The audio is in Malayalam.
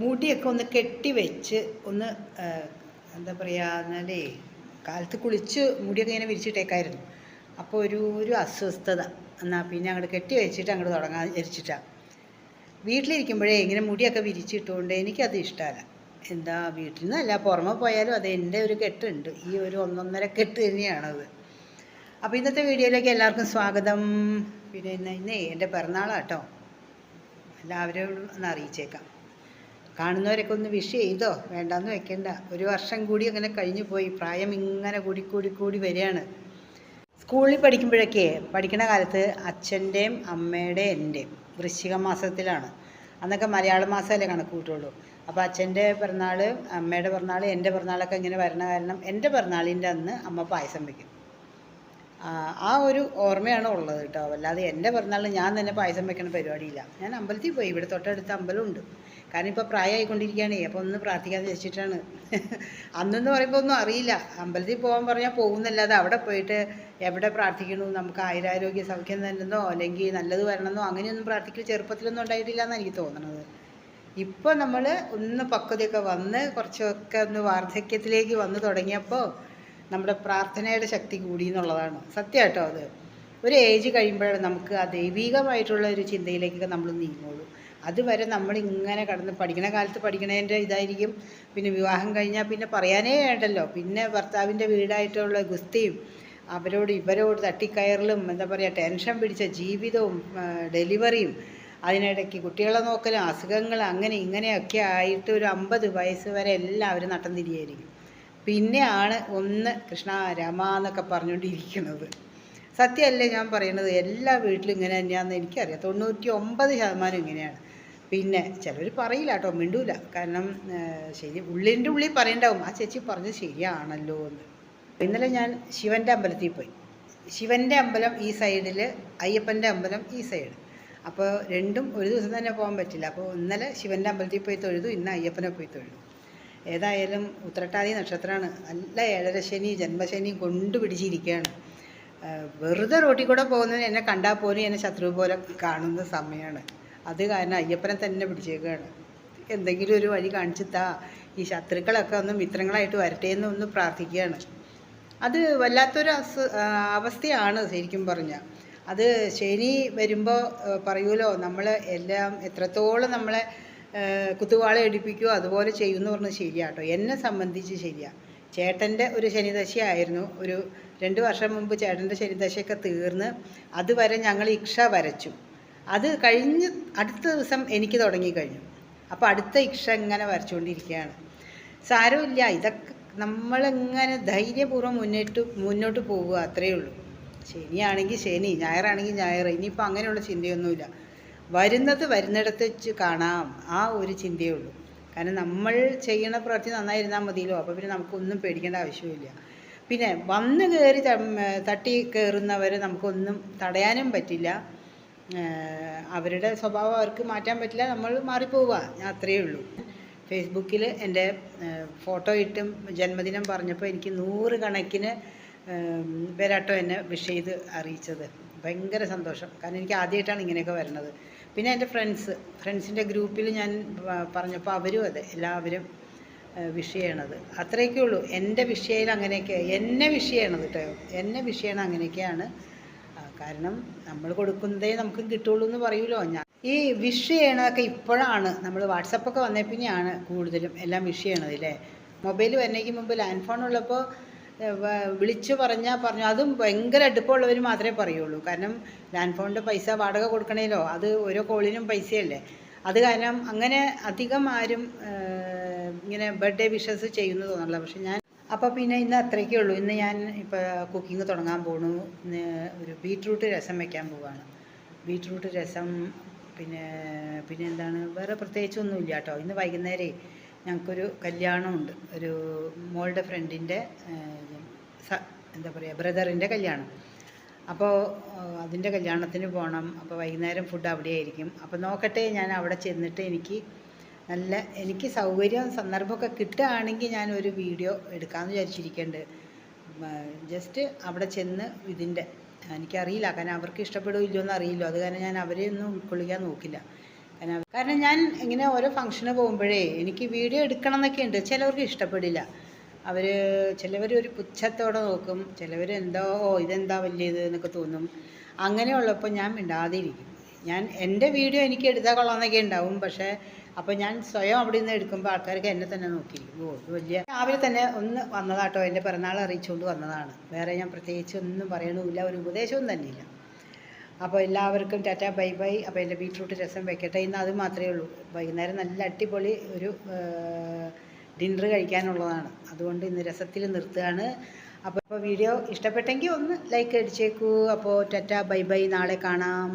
മുടിയൊക്കെ ഒന്ന് കെട്ടി വെച്ച് ഒന്ന് എന്താ പറയുക എന്നാലേ കാലത്ത് കുളിച്ച് മുടിയൊക്കെ ഇങ്ങനെ വിരിച്ചിട്ടേക്കായിരുന്നു. അപ്പോൾ ഒരു ഒരു അസ്വസ്ഥത. എന്നാൽ പിന്നെ അങ്ങോട്ട് കെട്ടി വെച്ചിട്ട് അങ്ങോട്ട് തുടങ്ങാൻ വിചാരിച്ചിട്ടാണ് വീട്ടിലിരിക്കുമ്പോഴേ ഇങ്ങനെ മുടിയൊക്കെ വിരിച്ചിട്ടുകൊണ്ട് എനിക്കത് ഇഷ്ടമല്ല എന്താ വീട്ടിൽ നിന്നല്ല പുറമെ പോയാലും അത് എന്റെ ഒരു കെട്ടുണ്ട്. ഈ ഒരു ഒന്നൊന്നര കെട്ട് തന്നെയാണത്. അപ്പോൾ ഇന്നത്തെ വീഡിയോയിലേക്ക് എല്ലാവർക്കും സ്വാഗതം. പിന്നെ ഇന്ന് ഇന്നേ എന്റെ പിറന്നാളാട്ടോ. എല്ലാവരും ഒന്ന് അറിയിച്ചേക്കാം. കാണുന്നവരൊക്കെ ഒന്ന് വിഷ് ചെയ്തോ? വേണ്ടാന്ന് വെക്കണ്ട. ഒരു വർഷം കൂടി അങ്ങനെ കഴിഞ്ഞു പോയി. പ്രായം ഇങ്ങനെ കൂടി കൂടി കൂടി വരികയാണ്. സ്കൂളിൽ പഠിക്കുമ്പോഴൊക്കെ പഠിക്കണ കാലത്ത് അച്ഛന്റെയും അമ്മയുടെയും എന്റെയും വൃശ്ചിക മാസത്തിലാണ്. അന്നൊക്കെ മലയാള മാസമല്ലേ കണക്ക് കൂട്ടുള്ളൂ. അപ്പോൾ അച്ഛന്റെ പിറന്നാൾ അമ്മയുടെ പിറന്നാൾ എന്റെ പിറന്നാളൊക്കെ ഇങ്ങനെ വരണ കാരണം എന്റെ പിറന്നാളിന്റെ അന്ന് അമ്മ പായസം വയ്ക്കും ആ, ഒരു ഓർമ്മയാണ് ഉള്ളത് കേട്ടോ. അല്ലാതെ എന്റെ പിറന്നാളിന് ഞാൻ തന്നെ പായസം വെക്കണ പരിപാടിയില്ല. ഞാൻ അമ്പലത്തിൽ പോയി. ഇവിടെ തൊട്ടടുത്ത് അമ്പലമുണ്ട്. കാരണം ഇപ്പോൾ പ്രായമായിക്കൊണ്ടിരിക്കുകയാണേ അപ്പോൾ ഒന്ന് പ്രാർത്ഥിക്കാതെ വെച്ചിട്ടാണ് അന്നെന്ന് പറയുമ്പോൾ ഒന്നും അറിയില്ല. അമ്പലത്തിൽ പോകാൻ പറഞ്ഞാൽ പോകുന്നല്ലാതെ അവിടെ പോയിട്ട് എവിടെ പ്രാർത്ഥിക്കണു? നമുക്ക് ആയുരാരോഗ്യ സൗഖ്യം തന്നെന്നോ അല്ലെങ്കിൽ നല്ലത് വരണമെന്നോ അങ്ങനെയൊന്നും പ്രാർത്ഥിക്കൽ ചെറുപ്പത്തിലൊന്നും ഉണ്ടായിട്ടില്ല എന്നാണ് എനിക്ക് തോന്നണത്. ഇപ്പോൾ നമ്മൾ ഒന്ന് പക്വതയൊക്കെ വന്ന് കുറച്ചൊക്കെ ഒന്ന് വാർദ്ധക്യത്തിലേക്ക് വന്ന് തുടങ്ങിയപ്പോൾ നമ്മുടെ പ്രാർത്ഥനയുടെ ശക്തി കൂടി എന്നുള്ളതാണ് സത്യമായിട്ടോ അത്. ഒരു ഏജ് കഴിയുമ്പോഴാണ് നമുക്ക് ആ ദൈവികമായിട്ടുള്ള ഒരു ചിന്തയിലേക്കൊക്കെ നമ്മൾ നീങ്ങുള്ളൂ. അതുവരെ നമ്മൾ ഇങ്ങനെ കടന്ന് പഠിക്കണ കാലത്ത് പഠിക്കണതിന്റെ ഇതായിരിക്കും. പിന്നെ വിവാഹം കഴിഞ്ഞാൽ പിന്നെ പറയാനേ വേണ്ടല്ലോ. പിന്നെ ഭർത്താവിന്റെ വീടായിട്ടുള്ള ഗുസ്തിയും അവരോട് ഇവരോട് തട്ടിക്കയറലും എന്താ പറയുക ടെൻഷൻ പിടിച്ച ജീവിതവും ഡെലിവറിയും അതിനിടയ്ക്ക് കുട്ടികളെ നോക്കലും അസുഖങ്ങൾ അങ്ങനെ ഇങ്ങനെയൊക്കെ ആയിട്ട് ഒരു അമ്പത് വയസ്സ് വരെ എല്ലാവരും നട്ടം തിരിയായിരിക്കും പിന്നെയാണ് ഒന്ന് കൃഷ്ണ രമ എന്നൊക്കെ പറഞ്ഞുകൊണ്ടിരിക്കുന്നത്. സത്യമല്ലേ ഞാൻ പറയണത്? എല്ലാ വീട്ടിലും ഇങ്ങനെ തന്നെയാണെന്ന് എനിക്കറിയാം. തൊണ്ണൂറ്റി ഒമ്പത് ശതമാനം ഇങ്ങനെയാണ്. പിന്നെ ചിലർ പറയില്ല കേട്ടോ മിണ്ടൂല. കാരണം ശരി ഉള്ളിന്റെ ഉള്ളിൽ പറയണ്ടാവും. ആ ചേച്ചി പറഞ്ഞത് ശരിയാണല്ലോ എന്ന്. ഇന്നലെ ഞാൻ ശിവന്റെ അമ്പലത്തിൽ പോയി. ശിവന്റെ അമ്പലം ഈ സൈഡിൽ അയ്യപ്പന്റെ അമ്പലം ഈ സൈഡ്. അപ്പോൾ രണ്ടും ഒരു ദിവസം തന്നെ പോകാൻ പറ്റില്ല. അപ്പോൾ ഇന്നലെ ശിവന്റെ അമ്പലത്തിൽ പോയി തൊഴുതു ഇന്ന് അയ്യപ്പനെ പോയി തൊഴുതു. ഏതായാലും ഉത്രട്ടാതി നക്ഷത്രമാണ്. നല്ല ഏഴര ശനി ജന്മശനി കൊണ്ടു പിടിച്ചിരിക്കുകയാണ് വെറുതെ റോട്ടിൽ കൂടെ പോകുന്നതിന് എന്നെ കണ്ടാൽ പോലും എന്നെ ശത്രു പോലെ കാണുന്ന സമയമാണ് അത് കാരണം അയ്യപ്പനെ തന്നെ പിടിച്ചേക്കുകയാണ് എന്തെങ്കിലും ഒരു വഴി കാണിച്ചു താ ഈ ശത്രുക്കളൊക്കെ ഒന്ന് മിത്രങ്ങളായിട്ട് വരട്ടെ എന്ന് ഒന്ന് പ്രാർത്ഥിക്കുകയാണ്. അത് വല്ലാത്തൊരു അസു അവസ്ഥയാണ് ശരിക്കും പറഞ്ഞാൽ അത് ശനി വരുമ്പോൾ പറയൂലോ നമ്മൾ എല്ലാം എത്രത്തോളം നമ്മളെ കുത്തുവാളെ എടുപ്പിക്കുമോ അതുപോലെ ചെയ്യുമെന്ന് പറഞ്ഞത് ശരിയാട്ടോ. എന്നെ സംബന്ധിച്ച് ശരിയാണ് ചേട്ടന്റെ ഒരു ശനിദശയായിരുന്നു. ഒരു രണ്ട് വർഷം മുമ്പ് ചേട്ടന്റെ ശനിദശയൊക്കെ തീർന്ന് അതുവരെ ഞങ്ങൾ ഇക്ഷ വരച്ചു. അത് കഴിഞ്ഞ് അടുത്ത ദിവസം എനിക്ക് തുടങ്ങി കഴിഞ്ഞു അപ്പോൾ അടുത്ത ഇക്ഷ ഇങ്ങനെ വരച്ചുകൊണ്ടിരിക്കുകയാണ്. സാരമില്ല ഇതൊക്കെ നമ്മളിങ്ങനെ ധൈര്യപൂർവം മുന്നോട്ട് മുന്നോട്ട് പോവുക അത്രയേ ഉള്ളൂ. ശനിയാണെങ്കിൽ ശനി ഞായറാണെങ്കിൽ ഞായർ ഇനിയിപ്പോൾ അങ്ങനെയുള്ള ചിന്തയൊന്നുമില്ല. വരുന്നത് വരുന്നിടത്ത് വെച്ച് കാണാം ആ ഒരു ചിന്തയേ ഉള്ളൂ. കാരണം നമ്മൾ ചെയ്യുന്ന പ്രവൃത്തി നന്നായിരുന്നാൽ മതിയല്ലോ. അപ്പോൾ പിന്നെ നമുക്കൊന്നും പേടിക്കേണ്ട ആവശ്യമില്ല പിന്നെ വന്ന് കയറി തട്ടി കയറുന്നവരെ നമുക്കൊന്നും തടയാനും പറ്റില്ല. അവരുടെ സ്വഭാവം അവർക്ക് മാറ്റാൻ പറ്റില്ല. നമ്മൾ മാറിപ്പോവുക അത്രയേ ഉള്ളൂ. ഫേസ്ബുക്കിൽ എന്റെ ഫോട്ടോ ഇട്ടും ജന്മദിനം പറഞ്ഞപ്പോൾ എനിക്ക് നൂറ് കണക്കിന് പേരാട്ടോ എന്നെ വിഷ് ചെയ്ത് അറിയിച്ചത്. ഭയങ്കര സന്തോഷം. കാരണം എനിക്ക് ആദ്യമായിട്ടാണ് ഇങ്ങനെയൊക്കെ വരുന്നത് പിന്നെ എന്റെ ഫ്രണ്ട്സ് ഫ്രണ്ട്സിന്റെ ഗ്രൂപ്പിൽ ഞാൻ പറഞ്ഞപ്പോൾ അവരും അതെ എല്ലാവരും വിഷ് ചെയ്യണത് അത്രയൊക്കെ ഉള്ളൂ. എന്റെ വിഷയയിൽ അങ്ങനെയൊക്കെ എന്നെ വിഷ് ചെയ്യണത് കേട്ടോ എന്നെ വിഷയമാണ് അങ്ങനെയൊക്കെയാണ്. കാരണം നമ്മൾ കൊടുക്കുന്നതേ നമുക്ക് കിട്ടുള്ളൂ എന്ന് പറയുമല്ലോ. ഞാൻ ഈ വിഷ് ചെയ്യണതൊക്കെ ഇപ്പോഴാണ് നമ്മൾ വാട്സപ്പൊക്കെ വന്നേ പിന്നെയാണ് കൂടുതലും എല്ലാം വിഷ് ചെയ്യണത് അല്ലേ മൊബൈൽ വരുന്നതിന് മുമ്പ് ലാൻഡ് ഫോൺ ഉള്ളപ്പോൾ വിളിച്ചു പറഞ്ഞാൽ പറഞ്ഞു. അതും ഭയങ്കര അടുപ്പമുള്ളവർ മാത്രമേ പറയുള്ളൂ. കാരണം ലാൻഡ് ഫോണിന്റെ പൈസ വാടക കൊടുക്കണേലോ അത് ഓരോ കോളിനും പൈസയല്ലേ. അത് കാരണം അങ്ങനെ അധികം ആരും ഇങ്ങനെ ബർത്ത്ഡേ വിഷസ് ചെയ്യുന്നു തോന്നുന്നില്ല പക്ഷെ ഞാൻ അപ്പോൾ പിന്നെ ഇന്ന് അത്രയ്ക്കേ ഉള്ളൂ. ഇന്ന് ഞാൻ ഇപ്പോൾ കുക്കിംഗ് തുടങ്ങാൻ പോണു. ഒരു ബീട്രൂട്ട് രസം വെക്കാൻ പോവാണ്. ബീട്രൂട്ട് രസം പിന്നെ പിന്നെ എന്താണ്? വേറെ പ്രത്യേകിച്ചൊന്നുമില്ല കേട്ടോ. ഇന്ന് വൈകുന്നേരേ ഞങ്ങൾക്കൊരു കല്യാണമുണ്ട്. ഒരു മോളുടെ ഫ്രണ്ടിന്റെ എന്താ പറയുക ബ്രദറിന്റെ കല്യാണം. അപ്പോൾ അതിന്റെ കല്യാണത്തിന് പോകണം. അപ്പോൾ വൈകുന്നേരം ഫുഡ് അവിടെ ആയിരിക്കും അപ്പോൾ നോക്കട്ടെ ഞാൻ അവിടെ ചെന്നിട്ട് എനിക്ക് നല്ല എനിക്ക് സൗകര്യം സന്ദർഭമൊക്കെ കിട്ടുകയാണെങ്കിൽ ഞാൻ ഒരു വീഡിയോ എടുക്കാമെന്ന് വിചാരിച്ചിരിക്കുന്നുണ്ട്. ജസ്റ്റ് അവിടെ ചെന്ന് ഇതിന്റെ എനിക്കറിയില്ല. കാരണം അവർക്ക് ഇഷ്ടപ്പെടുമോ ഇല്ലയോ എന്ന് അറിയില്ല. അത് കാരണം ഞാൻ അവരെ ഒന്നും ഉൾക്കൊള്ളിക്കാൻ നോക്കില്ല. കാരണം ഞാൻ ഇങ്ങനെ ഓരോ ഫംഗ്ഷന് പോകുമ്പോഴേ എനിക്ക് വീഡിയോ എടുക്കണം എന്നൊക്കെ ഉണ്ട്. ചിലവർക്ക് ഇഷ്ടപ്പെടില്ല. അവർ ചിലവർ ഒരു പുച്ഛത്തോടെ നോക്കും. ചിലവർ എന്തോ ഓ ഇതെന്താ വലിയത് എന്നൊക്കെ തോന്നും. അങ്ങനെയുള്ളപ്പോൾ ഞാൻ മിണ്ടാതിരിക്കും ഞാൻ എന്റെ വീഡിയോ എനിക്ക് എടുത്താൽ കൊള്ളാമെന്നൊക്കെ ഉണ്ടാവും. പക്ഷേ അപ്പോൾ ഞാൻ സ്വയം അവിടെ നിന്ന് എടുക്കുമ്പോൾ ആൾക്കാർക്ക് എന്നെ തന്നെ നോക്കിയിരിക്കും. ഓ ഇത് വലിയ രാവിലെ തന്നെ ഒന്ന് വന്നതാട്ടോ. എന്റെ പിറന്നാൾ അറിയിച്ചുകൊണ്ട് വന്നതാണ്. വേറെ ഞാൻ പ്രത്യേകിച്ച് ഒന്നും പറയണമില്ല. ഒരു ഉപദേശവും തന്നെയില്ല. അപ്പോൾ എല്ലാവർക്കും ടാറ്റ ബൈ ബൈ. അപ്പോൾ എന്റെ ബീറ്റ്റൂട്ട് രസം വെക്കട്ടെ ഇന്ന് അത് മാത്രമേ ഉള്ളൂ. വൈകുന്നേരം നല്ല അടിപൊളി ഒരു ഡിന്നർ കഴിക്കാനുള്ളതാണ്. അതുകൊണ്ട് ഇന്ന് രസത്തിൽ നിർത്തുകയാണ്. അപ്പോൾ വീഡിയോ ഇഷ്ടപ്പെട്ടെങ്കിൽ ഒന്ന് ലൈക്ക് അടിച്ചേക്കൂ. അപ്പോൾ ടാറ്റ ബൈ ബൈ. നാളെ കാണാം.